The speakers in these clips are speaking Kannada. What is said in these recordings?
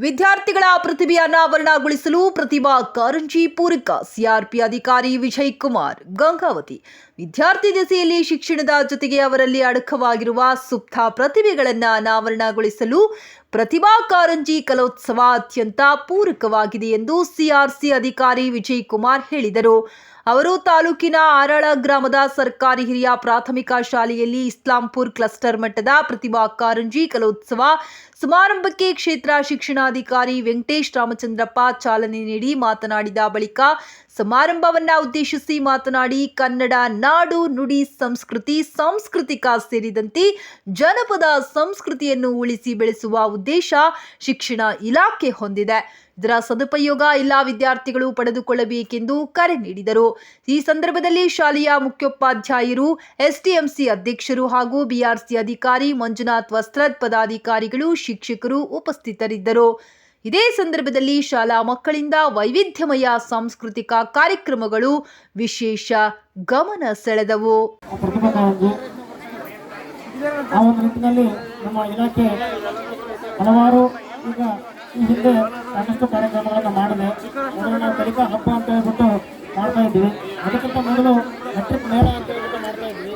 ವಿದ್ಯಾರ್ಥಿಗಳ ಪ್ರತಿಭೆ ಅನಾವರಣಗೊಳಿಸಲು ಪ್ರತಿಭಾ ಕಾರಂಜಿ ಪೂರಕ ಸಿಆರ್ಪಿ ಅಧಿಕಾರಿ ವಿಜಯ್ ಕುಮಾರ್ ಗಂಗಾವತಿ. ವಿದ್ಯಾರ್ಥಿ ದೆಸೆಯಲ್ಲಿ ಶಿಕ್ಷಣದ ಜೊತೆಗೆ ಅವರಲ್ಲಿ ಅಡಕವಾಗಿರುವ ಸುಪ್ತ ಪ್ರತಿಭೆಗಳನ್ನು ಅನಾವರಣಗೊಳಿಸಲು ಪ್ರತಿಭಾ ಕಾರಂಜಿ ಕಲೋತ್ಸವ ಅತ್ಯಂತ ಪೂರಕವಾಗಿದೆ ಎಂದು ಸಿಆರ್ಸಿ ಅಧಿಕಾರಿ ವಿಜಯ್ ಕುಮಾರ್ ಹೇಳಿದರು. ಅವರು ತಾಲೂಕಿನ ಆರಳ ಗ್ರಾಮದ ಸರ್ಕಾರಿ ಹಿರಿಯ ಪ್ರಾಥಮಿಕ ಶಾಲೆಯಲ್ಲಿ ಇಸ್ಲಾಂಪುರ್ ಕ್ಲಸ್ಟರ್ ಮಟ್ಟದ ಪ್ರತಿಭಾ ಕಾರಂಜಿ ಕಲೋತ್ಸವ ಸಮಾರಂಭಕ್ಕೆ ಕ್ಷೇತ್ರ ಶಿಕ್ಷಣಾಧಿಕಾರಿ ವೆಂಕಟೇಶ್ ರಾಮಚಂದ್ರಪ್ಪ ಚಾಲನೆ ನೀಡಿ ಮಾತನಾಡಿದ ಬಳಿಕ ಸಮಾರಂಭವನ್ನ ಉದ್ದೇಶಿಸಿ ಮಾತನಾಡಿ, ಕನ್ನಡ ನಾಡು ನುಡಿ ಸಂಸ್ಕೃತಿ, ಸಾಂಸ್ಕೃತಿಕ ಸೇರಿದಂತೆ ಜನಪದ ಸಂಸ್ಕೃತಿಯನ್ನು ಉಳಿಸಿ ಬೆಳೆಸುವ ಉದ್ದೇಶ ಶಿಕ್ಷಣ ಇಲಾಖೆ ಹೊಂದಿದೆ. ಇದರ ಸದುಪಯೋಗ ಎಲ್ಲ ವಿದ್ಯಾರ್ಥಿಗಳು ಪಡೆದುಕೊಳ್ಳಬೇಕೆಂದು ಕರೆ ನೀಡಿದರು. ಈ ಸಂದರ್ಭದಲ್ಲಿ ಶಾಲೆಯ ಮುಖ್ಯೋಪಾಧ್ಯಾಯರು ಎಸ್ಟಿಎಂಸಿ ಅಧ್ಯಕ್ಷರು ಹಾಗೂ ಬಿಆರ್ಸಿ ಅಧಿಕಾರಿ ಮಂಜುನಾಥ್ ವಸ್ತ್ರದ್ ಪದಾಧಿಕಾರಿಗಳು, ಶಿಕ್ಷಕರು ಉಪಸ್ಥಿತರಿದ್ದರು. ಇದೇ ಸಂದರ್ಭದಲ್ಲಿ ಶಾಲಾ ಮಕ್ಕಳಿಂದ ವೈವಿಧ್ಯಮಯ ಸಾಂಸ್ಕೃತಿಕ ಕಾರ್ಯಕ್ರಮಗಳು ವಿಶೇಷ ಗಮನ ಸೆಳೆದವು. ಆ ಒಂದು ನಿಟ್ಟಿನಲ್ಲಿ ನಮ್ಮ ಇಲಾಖೆ ಹಲವಾರು ಈಗ ಈ ಹಿಂದೆ ಸಾಕಷ್ಟು ಕಾರ್ಯಕ್ರಮಗಳನ್ನು ಮಾಡಿದೆ. ಮೊದಲು ನಾವು ಹಬ್ಬ ಅಂತ ಹೇಳ್ಬಿಟ್ಟು ಮಾಡ್ತಾ ಇದ್ವಿ. ಅದಕ್ಕಿಂತ ಮೊದಲು ಮೆಟ್ರಿಕ್ ಮೇಳ ಅಂತ ಹೇಳ್ಬಿಟ್ಟು ಮಾಡ್ತಾ ಇದ್ವಿ.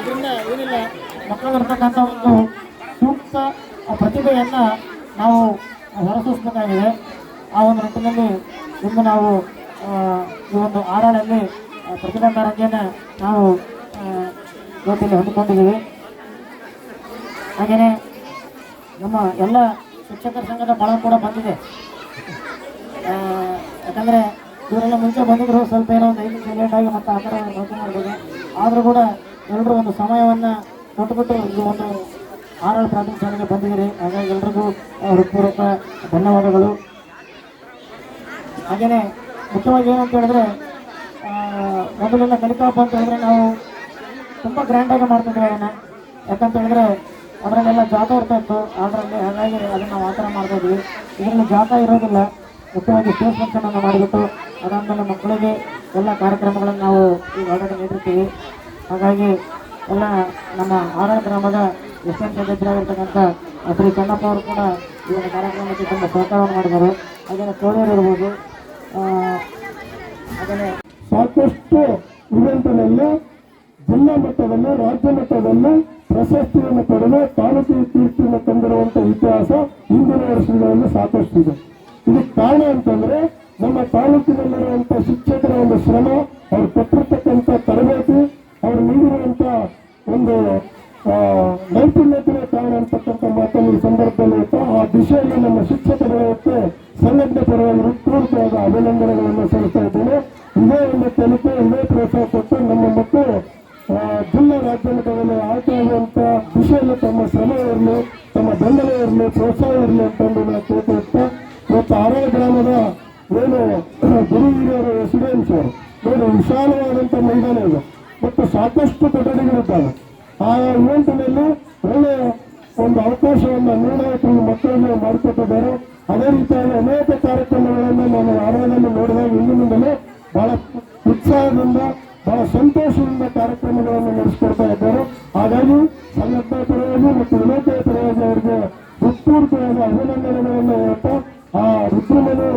ಇದರಿಂದ ಏನಿಲ್ಲ ಮಕ್ಕಳಲ್ಲಿರ್ತಕ್ಕಂಥ ಒಂದು ಸೂಕ್ತ ಪ್ರತಿಭೆಯನ್ನು ನಾವು ಹೊರಸೂಸಬೇಕಾಗಿದೆ. ಆ ಒಂದು ನಿಟ್ಟಿನಲ್ಲಿ ಇಂದು ನಾವು ಈ ಒಂದು ಆರಾಳಲ್ಲಿ ಪ್ರತಿಭಾ ಕಾರಂಜಿಯನ್ನು ನಾವು ಇವತ್ತಿಲ್ಲಿ ಹೊಂದಿಕೊಂಡಿದ್ದೀವಿ ಹಾಗೆಯೇ ನಮ್ಮ ಎಲ್ಲ ಶಿಕ್ಷಕರ ಸಂಘದ ಬಳ ಕೂಡ ಬಂದಿದೆ. ಯಾಕಂದರೆ ಇವರೆಲ್ಲ ಮುಂಚೆ ಬಂದಿದ್ರು, ಸ್ವಲ್ಪ ಏನೋ ಒಂದು ಐದು ಲೇಟಾಗಿ ಮತ್ತು ಆ ಥರ ಯೋಚನೆ ಆದರೂ ಕೂಡ ಎಲ್ಲರೂ ಒಂದು ಸಮಯವನ್ನು ಕೊಟ್ಟುಬಿಟ್ಟು ಈ ಒಂದು ಆರೋಗ್ಯ ಪ್ರಾಥಮಿಕ ಶಾಲೆಗೆ ಬಂದಿದ್ದೀರಿ. ಹಾಗಾಗಿ ಎಲ್ರಿಗೂ ಹೃತ್ಪೂರ್ವಕ ಧನ್ಯವಾದಗಳು. ಹಾಗೆಯೇ ಮುಖ್ಯವಾಗಿ ಏನಂತ ಹೇಳಿದ್ರೆ ಮೊದಲೆಲ್ಲ ಕಲಿಕಾ ಹಬ್ಬ ಅಂತ ಹೇಳಿದ್ರೆ ನಾವು ತುಂಬ ಗ್ರ್ಯಾಂಡಾಗಿ ಮಾಡ್ತಿದ್ವಿ ಅದನ್ನು ಯಾಕಂತ ಹೇಳಿದ್ರೆ ಅದರಲ್ಲೆಲ್ಲ ಜಾತ ಇರ್ತಾ ಇತ್ತು. ಅದರಲ್ಲಿ ಹಾಗಾಗಿ ಅದನ್ನು ಆ ಥರ ಮಾಡ್ತಾ ಇದ್ವಿ. ಇದರಲ್ಲಿ ಜಾತ ಇರೋದಿಲ್ಲ. ಮುಖ್ಯವಾಗಿ ಸ್ಟೇಜ್ ಫಂಕ್ಷನನ್ನು ಮಾಡಿಬಿಟ್ಟು ಅದಾದಮೇಲೆ ಮಕ್ಕಳಿಗೆ ಎಲ್ಲ ಕಾರ್ಯಕ್ರಮಗಳನ್ನು ನಾವು ಈಗ ಆಲ್ರೆಡಿ ನೀಡಿರ್ತೀವಿ. ಹಾಗಾಗಿ ಎಲ್ಲ ನಮ್ಮ ಆರಾಳ ಗ್ರಾಮದ ಎಸ್ಎನ್ ಸದಸ್ಯರಾಗಿರ್ತಕ್ಕಂಥ ಶ್ರೀ ಚನ್ನಪ್ಪ ಅವರು ಕೂಡ ಈ ಒಂದು ಕಾರ್ಯಕ್ರಮಕ್ಕೆ ತುಂಬ ಸಹಕಾರವನ್ನು ಮಾಡಿದ್ದಾರೆ. ಹಾಗೆಯೇ ಕೋಳಿಯರು ಇರ್ಬೋದು ಹಾಗೆಯೇ ಸಾಕಷ್ಟು ಇವೆಂಟ್ನಲ್ಲಿ ಜಿಲ್ಲಾ ಮಟ್ಟವನ್ನು ರಾಜ್ಯ ಮಟ್ಟದಲ್ಲಿ ಪ್ರಶಸ್ತಿಯನ್ನು ಪಡೆದು ತಾಲೂಕಿನ ಕೀರ್ತಿಯನ್ನು ತಂದಿರುವಂತಹ ಇತಿಹಾಸ ಹಿಂದಿನ ವರ್ಷಗಳಲ್ಲಿ ಸಾಕಷ್ಟು ಇದೆ. ಇದಕ್ಕೆ ಕಾರಣ ಅಂತಂದ್ರೆ ನಮ್ಮ ತಾಲೂಕಿನಲ್ಲಿರುವಂತಹ ಶಿಕ್ಷಕರ ಒಂದು ಶ್ರಮ, ಅವ್ರು ಕೊಟ್ಟಿರ್ತಕ್ಕಂಥ ತರಬೇತಿ, ಅವರು ನೀಡಿರುವಂತ ಒಂದು ನೈಪುಣ್ಯತೆಯ ಕಾರಣ ಅಂತಕ್ಕಂಥ ಮಾತನ್ನು ಈ ಸಂದರ್ಭದಲ್ಲಿ ಆ ದಿಶೆಯಲ್ಲಿ ನಮ್ಮ ಶಿಕ್ಷಕರಿಗೆ ಸಂಘಟನೆ ಪರವಾಗಿ ಹೃತ್ಪೂರ್ವಕವಾದ ಅಭಿನಂದನೆಗಳನ್ನು ಸಲ್ಲಿಸ್ತಾ ಇದ್ದೇನೆ. ಇದೇ ಒಂದು ತನಿಖೆ, ಇದೇ ಪ್ರೋತ್ಸಾಹ ಕೊಟ್ಟು ನಮ್ಮ ಮಕ್ಕಳು ಸಾಕಷ್ಟು ಕೊಠಡಿಗಳಿದ್ದಾವೆ ಆ ಇವೆಂಟ್ನಲ್ಲಿ ಒಳ್ಳೆಯ ಒಂದು ಅವಕಾಶವನ್ನು ನಿರ್ಣಾಯಕರು ಮಕ್ಕಳನ್ನು ಮಾಡಿಕೊಟ್ಟಿದ್ದಾರೆ. ಅದೇ ರೀತಿಯಾಗಿ ಅನೇಕ ಕಾರ್ಯಕ್ರಮಗಳನ್ನು ನಾನು ಆರಂಭದಲ್ಲಿ ನೋಡಿದಾಗ ಇಂದಿನಿಂದಲೇ ಬಹಳ ಉತ್ಸಾಹದಿಂದ, ಬಹಳ ಸಂತೋಷದಿಂದ ಕಾರ್ಯಕ್ರಮಗಳನ್ನು ನಡೆಸಿಕೊಡ್ತಾ ಇದ್ದಾರೆ. ಹಾಗಾಗಿ ಸಂಘಟನಾ ಪರವಾಗಿ ಮತ್ತು ಇಲಾಖೆಯ ಪರವಾಗಿ ಅವರಿಗೆ ಹೃತ್ಪೂರ್ವಕವಾದ ಅಭಿನಂದನೆಗಳನ್ನು ಹೇಳ್ತಾ, ಆ ರುದ್ರಮನು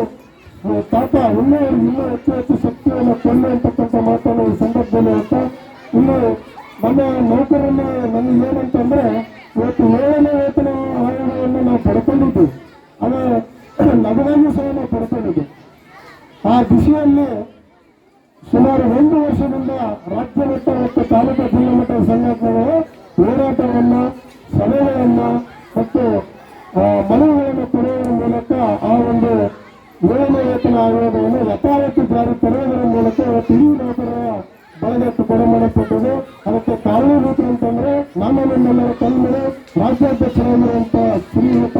ತಾತ ಇನ್ನೂ ಇನ್ನೂ ಹೆಚ್ಚು ಹೆಚ್ಚು ಶಕ್ತಿಯನ್ನು ಕೊಳ್ಳಿ ಅಂತಕ್ಕಂಥ ಮಾತನ್ನು ಈ ಸಂದರ್ಭದಲ್ಲಿ ಹೇಳ್ತಾ, ಇನ್ನು ನಮ್ಮ ನೌಕರನ್ನ ನನಗೆ ಏನಂತಂದ್ರೆ ಇವತ್ತು ಏಳನೇ ವೇತನ ಆಯೋಗವನ್ನು ನಾವು ಪಡ್ಕೊಂಡಿದ್ವಿ. ಅದು ನಗರಾಗಿ ಸಹ ನಾವು ಪಡ್ಕೊಂಡಿದ್ವಿ. ಆ ದಿಶೆಯಲ್ಲಿ ಸುಮಾರು ಒಂದು ವರ್ಷದಿಂದ ರಾಜ್ಯ ಮಟ್ಟ ಮತ್ತು ತಾಲೂಕು ಜಿಲ್ಲಾ ಮಟ್ಟದ ಸಂಘಟನೆಗಳು ಹೋರಾಟವನ್ನು, ಸಭೆಗಳನ್ನ ಮತ್ತು ಮನವಿಗಳನ್ನು ಕೊಡುವುದರ ಮೂಲಕ ಆ ಒಂದು ಏಳನೇ ವೇತನ ಆಯೋಗವನ್ನು ಯಥಾವತ್ತು ಜಾರಿ ತರುವುದರ ಮೂಲಕ ಇವತ್ತು ಇಡೀ ನೌಕರರ ಬಳಗಕ್ಕೆ ಕೊಡಮಾಡಲ್ಪಟ್ಟது ರಾಜ್ಯಾಧ್ಯಕ್ಷರಾಗಿರುವಂತಹ ಶ್ರೀಯುತ